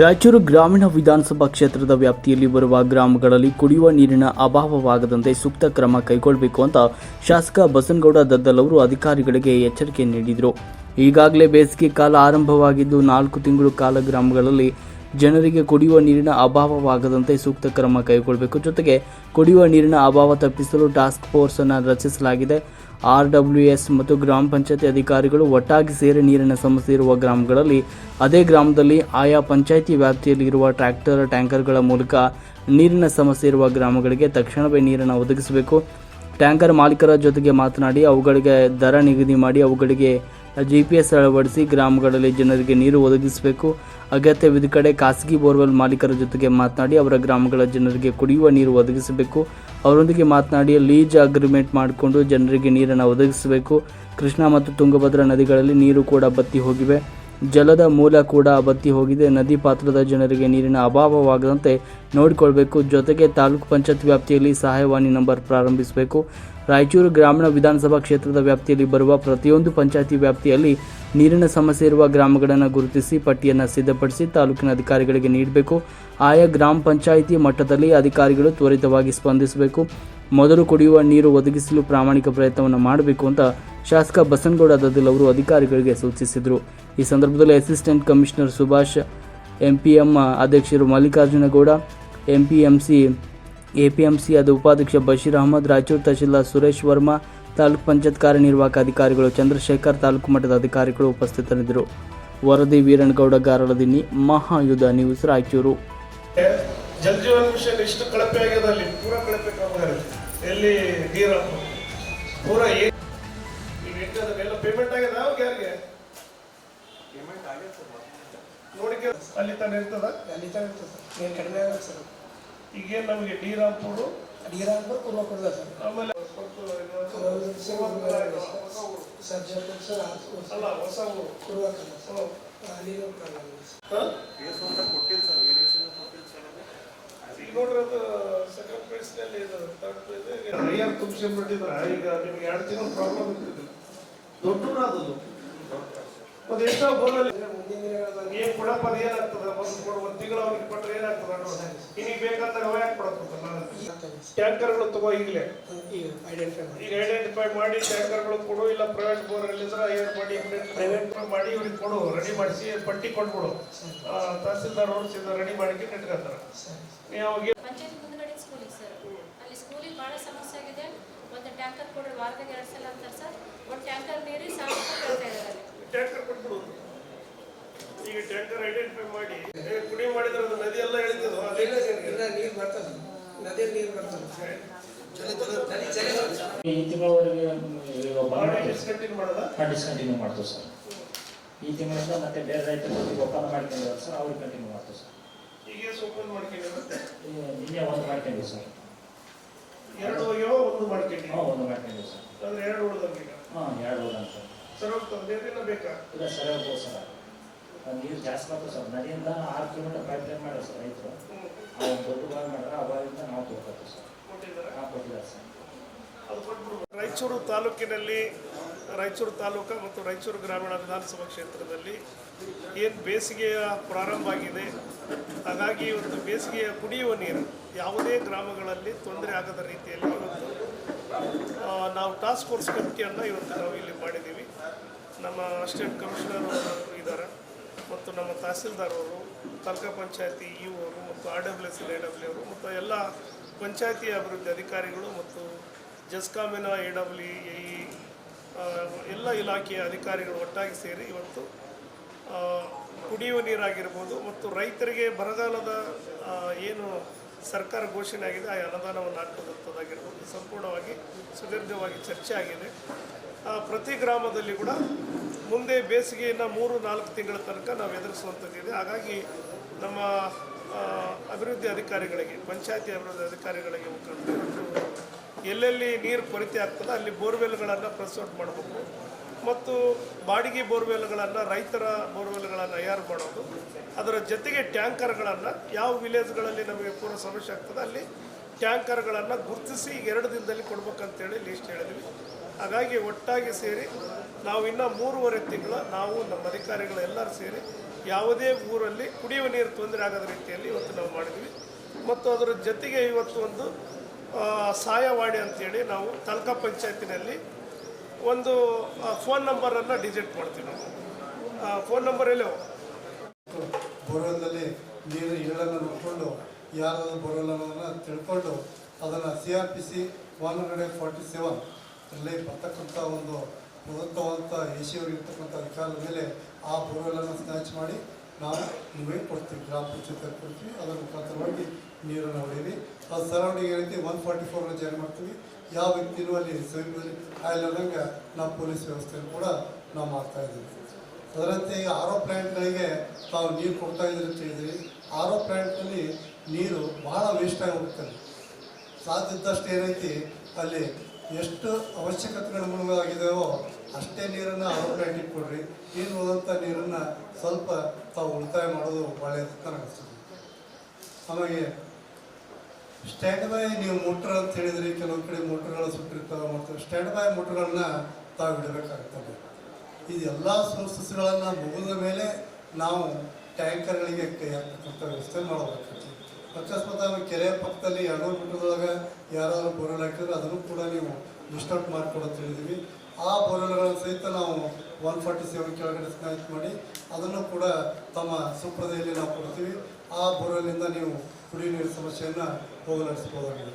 ರಾಯಚೂರು ಗ್ರಾಮೀಣ ವಿಧಾನಸಭಾ ಕ್ಷೇತ್ರದ ವ್ಯಾಪ್ತಿಯಲ್ಲಿ ಬರುವ ಗ್ರಾಮಗಳಲ್ಲಿ ಕುಡಿಯುವ ನೀರಿನ ಅಭಾವವಾಗದಂತೆ ಸೂಕ್ತ ಕ್ರಮ ಕೈಗೊಳ್ಳಬೇಕು ಅಂತ ಶಾಸಕ ಬಸನಗೌಡ ದದ್ದಲ್ ಅವರು ಅಧಿಕಾರಿಗಳಿಗೆ ಎಚ್ಚರಿಕೆ ನೀಡಿದರು. ಈಗಾಗಲೇ ಬೇಸಿಗೆ ಕಾಲ ಆರಂಭವಾಗಿದ್ದು ನಾಲ್ಕು ತಿಂಗಳು ಕಾಲ ಗ್ರಾಮಗಳಲ್ಲಿ ಜನರಿಗೆ ಕುಡಿಯುವ ನೀರಿನ ಅಭಾವವಾಗದಂತೆ ಸೂಕ್ತ ಕ್ರಮ ಕೈಗೊಳ್ಳಬೇಕು. ಜೊತೆಗೆ ಕುಡಿಯುವ ನೀರಿನ ಅಭಾವ ತಪ್ಪಿಸಲು ಟಾಸ್ಕ್ ಫೋರ್ಸ್ ಅನ್ನು ರಚಿಸಲಾಗಿದೆ. ಆರ್ ಮತ್ತು ಗ್ರಾಮ ಪಂಚಾಯತಿ ಅಧಿಕಾರಿಗಳು ಒಟ್ಟಾಗಿ ಸೇರಿ ನೀರಿನ ಸಮಸ್ಯೆ ಇರುವ ಗ್ರಾಮಗಳಲ್ಲಿ, ಅದೇ ಗ್ರಾಮದಲ್ಲಿ ಆಯಾ ಪಂಚಾಯಿತಿ ವ್ಯಾಪ್ತಿಯಲ್ಲಿರುವ ಟ್ರ್ಯಾಕ್ಟರ್, ಟ್ಯಾಂಕರ್ಗಳ ಮೂಲಕ ನೀರಿನ ಸಮಸ್ಯೆ ಇರುವ ಗ್ರಾಮಗಳಿಗೆ ತಕ್ಷಣವೇ ನೀರನ್ನು ಒದಗಿಸಬೇಕು. ಟ್ಯಾಂಕರ್ ಮಾಲೀಕರ ಜೊತೆಗೆ ಮಾತನಾಡಿ, ಅವುಗಳಿಗೆ ದರ ನಿಗದಿ ಮಾಡಿ, ಅವುಗಳಿಗೆ ಜಿ ಪಿ ಎಸ್ ಅಳವಡಿಸಿ ಗ್ರಾಮಗಳಲ್ಲಿ ಜನರಿಗೆ ನೀರು ಒದಗಿಸಬೇಕು. ಅಗತ್ಯವಿದ ಕಡೆ ಖಾಸಗಿ ಬೋರ್ವೆಲ್ ಮಾಲೀಕರ ಜೊತೆಗೆ ಮಾತನಾಡಿ ಅವರ ಗ್ರಾಮಗಳ ಜನರಿಗೆ ಕುಡಿಯುವ ನೀರು ಒದಗಿಸಬೇಕು. ಅವರೊಂದಿಗೆ ಮಾತನಾಡಿ ಲೀಜ್ ಅಗ್ರಿಮೆಂಟ್ ಮಾಡಿಕೊಂಡು ಜನರಿಗೆ ನೀರನ್ನು ಒದಗಿಸಬೇಕು. ಕೃಷ್ಣಾ ಮತ್ತು ತುಂಗಭದ್ರಾ ನದಿಗಳಲ್ಲಿ ನೀರು ಕೂಡ ಬತ್ತಿ ಹೋಗಿವೆ. ಜಲದ ಮೂಲ ಕೂಡ ಬತ್ತಿ ಹೋಗಿದೆ. ನದಿ ಪಾತ್ರದ ಜನರಿಗೆ ನೀರಿನ ಅಭಾವವಾಗದಂತೆ ನೋಡಿಕೊಳ್ಬೇಕು. ಜೊತೆಗೆ ತಾಲೂಕು ಪಂಚಾಯತ್ ವ್ಯಾಪ್ತಿಯಲ್ಲಿ ಸಹಾಯವಾಣಿ ನಂಬರ್ ಪ್ರಾರಂಭಿಸಬೇಕು. ರಾಯಚೂರು ಗ್ರಾಮೀಣ ವಿಧಾನಸಭಾ ಕ್ಷೇತ್ರದ ವ್ಯಾಪ್ತಿಯಲ್ಲಿ ಬರುವ ಪ್ರತಿಯೊಂದು ಪಂಚಾಯತಿ ವ್ಯಾಪ್ತಿಯಲ್ಲಿ ನೀರಿನ ಸಮಸ್ಯೆ ಇರುವ ಗ್ರಾಮಗಳನ್ನು ಗುರುತಿಸಿ ಪಟ್ಟಿಯನ್ನು ಸಿದ್ಧಪಡಿಸಿ ತಾಲೂಕಿನ ಅಧಿಕಾರಿಗಳಿಗೆ ನೀಡಬೇಕು. ಆಯಾ ಗ್ರಾಮ ಪಂಚಾಯಿತಿ ಮಟ್ಟದಲ್ಲಿ ಅಧಿಕಾರಿಗಳು ತ್ವರಿತವಾಗಿ ಸ್ಪಂದಿಸಬೇಕು. ಮೊದಲು ಕುಡಿಯುವ ನೀರು ಒದಗಿಸಲು ಪ್ರಾಮಾಣಿಕ ಪ್ರಯತ್ನವನ್ನು ಮಾಡಬೇಕು ಅಂತ ಶಾಸಕ ಬಸನಗೌಡ ದದಿಲ್ ಅವರು ಅಧಿಕಾರಿಗಳಿಗೆ ಸೂಚಿಸಿದರು. ಈ ಸಂದರ್ಭದಲ್ಲಿ ಅಸಿಸ್ಟೆಂಟ್ ಕಮಿಷನರ್ ಸುಭಾಷ್, ಎಂಪಿಎಂ ಅಧ್ಯಕ್ಷರು ಮಲ್ಲಿಕಾರ್ಜುನಗೌಡ, ಎಂಪಿಎಂಸಿ, ಎಪಿಎಂಸಿ ಅದ ಉಪಾಧ್ಯಕ್ಷ ಬಶೀರ್ ಅಹಮದ್, ರಾಯಚೂರು ತಹಶೀಲ್ದಾರ್ ಸುರೇಶ್ ವರ್ಮಾ ತಾಲೂಕು ಪಂಚಾಯತ್ ಕಾರ್ಯನಿರ್ವಾಹಕ ಅಧಿಕಾರಿಗಳು ಚಂದ್ರಶೇಖರ್ ತಾಲೂಕು ಮಟ್ಟದ ಅಧಿಕಾರಿಗಳು ಉಪಸ್ಥಿತರಿದ್ದರು. ವರದಿ ವೀರಣ್ಣಗೌಡ ಗಾರಳದಿನ್ನಿ ಮಹಾಯುಧ ನ್ಯೂಸ್ ರಾಯಚೂರು. ಜಲ್ ಜೀವನ್ ಮಿಷನ್ ಇಷ್ಟು ಕಳಪೆ ಆಗ್ಯದ ಅಲ್ಲಿ ಪೂರ ಕಳಪೆ ಎಲ್ಲಿ ನೀರು ಪೂರ ಏನ್ ಈಗ ಹೆಂಗದ ಎಲ್ಲ ಪೇಮೆಂಟ್ ಆಗ್ಯದ ಅವಾಗ ಯಾರಿಗೆ? ನೋಡಿಕೆ ಅಲ್ಲಿ ತಾನೇ ಇರ್ತದ? ಅಲ್ಲಿ ತಾನೇ ಇರ್ತದೆ ಸರ್ ಏನು ಕಡಿಮೆ ಆಗಲ್ಲ ಸರ್. ಈಗೇನ್ ನಮಗೆ ನೀರಾಂಪುರು ಪೂರ್ವ ಆಮೇಲೆ ಸರ್ ಅಲ್ಲ ಹೊಸ ಊರು ಪೂರ್ವ ಕನ್ನಡ ಸರ್? ಈಗ ನೋಡ್ರಿ ಅದು ಸೆಕೆಂಡ್ ಇದು ತುಂಬಿಸ್ಕೊಂಡ್ಬಿಟ್ಟಿದ್ರ ಈಗ ನಿಮ್ಗೆ ಎರಡು ತಿಂಗಳು ಪ್ರಾಬ್ಲಮ್ ಇರ್ತಿದ್ದಿಲ್ಲ ದೊಡ್ಡ ಅದು ಮತ್ತೆ ಎಷ್ಟೋ ಏನ್ ಕೊಡಪ್ಪ ಏನಾಗ್ತದ? ಒಂದು ಕೊಡು ಒಂದು ತಿಂಗಳು ಅವ್ರಿಗೆ ಕೊಟ್ರೆ ಏನಾಗ್ತದ ನೋಡು. ಇನ್ನೀಗ ಬೇಕಂತ ಅವ ಯಾಕೆ ಕೊಡತ್ತಲ್ಲ ಟ್ಯಾಂಕರ್ಗಳು ತಗೋ ಈಗಲೇ. ಈಗ ಐಡೆಂಟಿಫೈ ಮಾಡಿ ಈಗ ಐಡೆಂಟಿಫೈ ಮಾಡಿ ಟ್ಯಾಂಕರ್ಗಳು ಕೊಡು ಇಲ್ಲ ಪ್ರೈವೇಟ್ ಬೋರ್ ಹೈಯರ್ ಮಾಡಿ ಪ್ರೈವೇಟ್ ಮಾಡಿ ಇವ್ರಿಗೆ ಕೊಡು ರೆಡಿ ಮಾಡಿಸಿ ಪಟ್ಟಿ ಕೊಟ್ಬಿಡು. ತಹಸೀಲ್ದಾರ್ ಓಡಿಸಿದ ರೆಡಿ ಮಾಡಿ ಇಟ್ಕೊತಾರೆ ನೀವು ಅವಾಗ ಪಂಚಾಯತ್ ಮುಂದ್ಗಡೆ ಸ್ಕೂಲಿಗೆ ಸರ್ ಅಲ್ಲಿ ಸ್ಕೂಲಿಗೆ ಭಾಳ ಸಮಸ್ಯೆ ಆಗಿದೆ. ಒಂದು ಟ್ಯಾಂಕರ್ ಕೊಡೋದು ವಾರದಾಗ ಎರಡು ಸಲ ಅಂತಾರೆ ಸರ್ ಒಂದು ಟ್ಯಾಂಕರ್ ನೀರಿ ಸಾವಿರ ರೂಪಾಯಿ ಕೇಳ್ತಾ ಇದ್ದಾರೆ ಅಲ್ಲಿ ಟ್ಯಾಂಕರ್ ಕೊಟ್ಬಿಡು ಈಗ ಟ್ಯಾಂಕರ್ ಐಡೆಂಟಿಫೈ ಮಾಡಿ ಏ, ಪುಡಿ ಮಾಡಿದ್ರೆ ಅದು ನದಿ ಎಲ್ಲ ಎಳಿತದ ಅದೇ ಇಲ್ಲ ಸರ್ ಇಲ್ಲ ನೀರು ಬರ್ತದೆ ನದಿಯಲ್ಲಿ ನೀರು ಬರ್ತದೆ ನದಿ ಚಳಿ ಬರ್ತದೆ. ಈ ತಿಂಗಳವರೆಗೆ ಡಿಸ್ಕಂಟಿನ್ಯೂ ಮಾಡ್ತೀವಿ ಸರ್ ಈ ತಿಂಗಳಿಂದ ಮತ್ತೆ ಬೇರೆ ರೈತರು ಒಪ್ಪಂದ ಮಾಡ್ಕೊಂಡಿದ್ದಾರೆ ಸರ್ ಅವ್ರಿಗೆ ಕಂಟಿನ್ಯೂ ಮಾಡ್ತೀವಿ ಸರ್ ನಿನ್ನೆ ಒಂದು ಮಾಡ್ಕೊಂಡಿವಿ ಸರ್. ಎರಡು ಹೋಗ್ಯೋ ಒಂದು ಮಾಡ್ಕೊಂಡು ಹಾಂ ಒಂದು ಮಾಡ್ಕೊಂಡಿವಿ ಸರ್ ಅಂದ್ರೆ ಎರಡು ಉಳ್ದಂಗ ಹಾಂ ಎರಡು ಹೋದ ಸರ್ ಸರ್ ಹೋಗ್ತದೆ ಬೇಕಾ ಇಲ್ಲ ಸರ್ ಹೋಗ್ಬೋದು ಸರ್ ನೀರು ಜಾಸ್ತಿ ಬರ್ತದೆ ಸರ್. ನದಿಯಿಂದ ಆರು ಕಿಲೋಮೀಟರ್ ಪೈಪ್ ಲೈನ್ ಮಾಡ್ಯಾರ ಸರ್ ರೈತರು. ಆ ಒಂದು ದೊಡ್ಡ ಬಾವಿ ಮಾಡ್ಯಾರ ಆ ಬಾವಿಯಿಂದ ನಾವು ತೊಗೊಳ್ತೀವಿ ಸರ್. ಕೊಟ್ಟಿದ್ದಾರೆ. ಹಾಂ ಕೊಟ್ಟಿದ್ದಾರೆ ಸರ್. ರಾಯಚೂರು ತಾಲೂಕಿನಲ್ಲಿ ರಾಯಚೂರು ತಾಲೂಕು ಮತ್ತು ರಾಯಚೂರು ಗ್ರಾಮೀಣ ವಿಧಾನಸಭಾ ಕ್ಷೇತ್ರದಲ್ಲಿ ಏನು ಬೇಸಿಗೆಯ ಪ್ರಾರಂಭ ಆಗಿದೆ? ಹಾಗಾಗಿ ಇವತ್ತು ಬೇಸಿಗೆಯ ಕುಡಿಯುವ ನೀರು ಯಾವುದೇ ಗ್ರಾಮಗಳಲ್ಲಿ ತೊಂದರೆ ಆಗದ ರೀತಿಯಲ್ಲಿ ಇವತ್ತು ನಾವು ಟಾಸ್ಕ್ ಫೋರ್ಸ್ ಕಮಿಟಿಯನ್ನು ಇವತ್ತು ನಾವು ಇಲ್ಲಿ ಮಾಡಿದ್ದೀವಿ. ನಮ್ಮ ಅಸಿಸ್ಟೆಂಟ್ ಕಮಿಷನರ್ ಅವರು ಇದ್ದಾರೆ. ಮತ್ತು ನಮ್ಮ ತಹಸೀಲ್ದಾರವರು, ತಾಲೂಕಾ ಪಂಚಾಯತಿ ಇ ಅವರು ಮತ್ತು R W S, A W ಅವರು ಮತ್ತು ಎಲ್ಲ ಪಂಚಾಯತಿ ಅಭಿವೃದ್ಧಿ ಅಧಿಕಾರಿಗಳು ಮತ್ತು ಜಸ್ಕಾಮಿನ, ಎ ಡಬ್ಲ್ಯೂ ಎ ಇ ಎಲ್ಲ ಇಲಾಖೆಯ ಅಧಿಕಾರಿಗಳು ಒಟ್ಟಾಗಿ ಸೇರಿ ಇವತ್ತು ಕುಡಿಯುವ ನೀರಾಗಿರ್ಬೋದು ಮತ್ತು ರೈತರಿಗೆ ಬರಗಾಲದ ಏನು ಸರ್ಕಾರ ಘೋಷಣೆ ಆಗಿದೆ ಆ ಅನುದಾನವನ್ನು ಹಾಕುವಂಥದ್ದಾಗಿರ್ಬೋದು ಸಂಪೂರ್ಣವಾಗಿ ಸುದೀರ್ಘವಾಗಿ ಚರ್ಚೆ ಆಗಿದೆ ಪ್ರತಿ ಗ್ರಾಮದಲ್ಲಿ ಕೂಡ ಮುಂದೆ ಬೇಸಿಗೆಯನ್ನು ಮೂರು, ನಾಲ್ಕು ತಿಂಗಳ ತನಕ ನಾವು ಎದುರಿಸುವಂಥದ್ದಿದೆ ಹಾಗಾಗಿ ನಮ್ಮ ಅಭಿವೃದ್ಧಿ ಅಧಿಕಾರಿಗಳಿಗೆ, ಪಂಚಾಯತಿ ಅಭಿವೃದ್ಧಿ ಅಧಿಕಾರಿಗಳಿಗೆ ಮುಖಾಂತರ ಎಲ್ಲೆಲ್ಲಿ ನೀರು ಕೊರತೆ ಆಗ್ತದೆ ಅಲ್ಲಿ ಬೋರ್ವೆಲ್ಗಳನ್ನು ಪ್ರೆಸ್ಔಟ್ ಮಾಡಬೇಕು. ಮತ್ತು ಬಾಡಿಗೆ ಬೋರ್ವೆಲ್ಗಳನ್ನು ರೈತರ ಬೋರ್ವೆಲ್ಗಳನ್ನು ತಯಾರು ಮಾಡೋದು ಅದರ ಜೊತೆಗೆ ಟ್ಯಾಂಕರ್ಗಳನ್ನು ಯಾವ ವಿಲೇಜ್ಗಳಲ್ಲಿ ನಮಗೆ ಪೂರ್ಣ ಸಮಸ್ಯೆ ಆಗ್ತದೆ ಅಲ್ಲಿ ಟ್ಯಾಂಕರ್ಗಳನ್ನು ಗುರುತಿಸಿ ಎರಡು ದಿನದಲ್ಲಿ ಕೊಡ್ಬೇಕಂತೇಳಿ ಲಿಸ್ಟ್ ಹೇಳಿದ್ವಿ. ಹಾಗಾಗಿ ಒಟ್ಟಾಗಿ ಸೇರಿ ನಾವು ಇನ್ನೂ ಮೂರುವರೆ ತಿಂಗಳ ನಾವು ನಮ್ಮ ಅಧಿಕಾರಿಗಳೆಲ್ಲರೂ ಸೇರಿ ಯಾವುದೇ ಊರಲ್ಲಿ ಕುಡಿಯುವ ನೀರು ತೊಂದರೆ ಆಗದ ರೀತಿಯಲ್ಲಿ ಇವತ್ತು ನಾವು ಮಾಡಿದ್ವಿ. ಮತ್ತು ಅದರ ಜೊತೆಗೆ ಇವತ್ತು ಒಂದು ಆ, ಸಹಾಯವಾಣಿ ಅಂತೇಳಿ ನಾವು ತಾಲೂಕಾ ಪಂಚಾಯತಿನಲ್ಲಿ ಒಂದು ಫೋನ್ ನಂಬರನ್ನು ಡಿಜಿಟ್ ಮಾಡ್ತೀವಿ ನಾವು. ಫೋನ್ ನಂಬರ್ ಎಲ್ಲೋ? ಬೋರ್ವೆಲ್ನಲ್ಲಿ ನೀರು ಇಳನ್ನು ನೋಡಿಕೊಂಡು, ಯಾರಾದರೂ ಬೋರ್ವೆಲ್ ಅನ್ನೋದನ್ನು ತಿಳ್ಕೊಂಡು ಅದನ್ನು C R P C one hundred forty seven ಅಲ್ಲಿ ಬರ್ತಕ್ಕಂಥ ಒಂದು ಪ್ರದತ್ತವಂತ ಏಷಿಯವರು ಇರ್ತಕ್ಕಂಥ ಅಧಿಕಾರದ ಮೇಲೆ ಆ ಬೋರ್ವೆಲ್ಲನ್ನು ಸ್ನ್ಯಾಚ್ ಮಾಡಿ ನಾವು ನಿಮಗೆ ಕೊಡ್ತೀವಿ ಗ್ರಾಮ ಪಂಚಾಯತ್ ಕೊಡ್ತೀವಿ ಅದರ ಮುಖಾಂತರವಾಗಿ ನೀರನ್ನು ಹೊಡೀರಿ ಆ ಸರೌಂಡಿಂಗ್ ಏನೈತಿ ಒನ್ ಫಾರ್ಟಿ ಫೋರ್ನ ಜಾರಿ ಮಾಡ್ತೀವಿ. ಯಾವ ವ್ಯಕ್ತಿನೂ ಅಲ್ಲಿ ಸಮೀಪದಲ್ಲಿ ಆಯ್ಲಂಗೆ ನಾವು ಪೊಲೀಸ್ ವ್ಯವಸ್ಥೆಯನ್ನು ಕೂಡ ನಾವು ಮಾಡ್ತಾಯಿದ್ದೀವಿ ಅದರಂತೆ ಈಗ ಆರೋ ಪ್ಲ್ಯಾಂಟ್ಗಳಿಗೆ ತಾವು ನೀರು ಕೊಡ್ತಾ ಇದ್ದೀರಿ ಅಂತ ಹೇಳಿದ್ರಿ. ಆರೋ ಪ್ಲ್ಯಾಂಟ್ನಲ್ಲಿ ನೀರು ಭಾಳ ವೇಸ್ಟ್ ಆಗಿ ಹೋಗ್ತದೆ. ಸಾಧ್ಯ ಇದ್ದಷ್ಟು ಏನೈತಿ? ಅಲ್ಲಿ ಎಷ್ಟು ಅವಶ್ಯಕತೆಗಳು ಅನುಗುಣವಾಗಿದೆಯೋ ಅಷ್ಟೇ ನೀರನ್ನು ಅವ್ರನ್ನ ಪ್ಲ್ಯಾಂಟಿಗೆ ಏನು ಹೋದಂಥ ನೀರನ್ನು ಸ್ವಲ್ಪ ತಾವು ಉಳಿತಾಯ ಮಾಡೋದು ಒಳ್ಳೆಯದು ಅಂತ ಅನಿಸ್ತದೆ ಆಮೇಲೆ ಸ್ಟ್ಯಾಂಡ್ ಬೈ ನೀವು ಮೋಟ್ರ್ ಅಂತ ಹೇಳಿದ್ರಿ, ಕೆಲವು ಕಡೆ ಮೋಟ್ರ್ಗಳು ಸುಟ್ಟಿರ್ತಾವೆ ಮತ್ತು ಸ್ಟ್ಯಾಂಡ್ ಬೈ ಮೋಟ್ರ್ಗಳನ್ನ ತಾವು ಇಡಬೇಕಾಗ್ತದೆ. ಇದೆಲ್ಲ ಸೋರ್ಸಸ್ಗಳನ್ನು ಮುಗಿದ ಮೇಲೆ ನಾವು ಟ್ಯಾಂಕರ್ಗಳಿಗೆ ಕೈ ಹಾಕ್ತಕ್ಕಂಥ ವ್ಯವಸ್ಥೆ ಮಾಡಬೇಕಾಗ್ತದೆ. ಅಕಸ್ಮಾತ್ ಆಮೇಲೆ ಕೆರೆ ಪಕ್ಕದಲ್ಲಿ ಎರಡು ಮೀಟರ್ದೊಳಗೆ ಯಾರಾದರೂ ಬೋರ್ವೆಲ್ ಹಾಕಿದ್ರೆ ಅದನ್ನು ಕೂಡ ನೀವು ಡಿಸ್ಟರ್ಬ್ ಮಾಡಿಕೊಡು ಅಂತ ಹೇಳಿದ್ವಿ. ಆ ಬೋರ್ವೆಲ್ಗಳನ್ನು ಸಹಿತ ನಾವು ಒನ್ ಫಾರ್ಟಿ ಸೆವೆನ್ ಕೆಳಗಡೆ ಸ್ನಾಯಿತ್ ಮಾಡಿ ಅದನ್ನು ಕೂಡ ತಮ್ಮ ಸುಪ್ರದೆಯಲ್ಲಿ ನಾವು ಕೊಡ್ತೀವಿ. ಆ ಬೋರ್ವೆಲ್ನಿಂದ ನೀವು ಕುಡಿಯುವ ನೀರಿನ ಸಮಸ್ಯೆಯನ್ನು ಹೋಗಲಾಡಿಸ್ಬೋದಾಗಿದೆ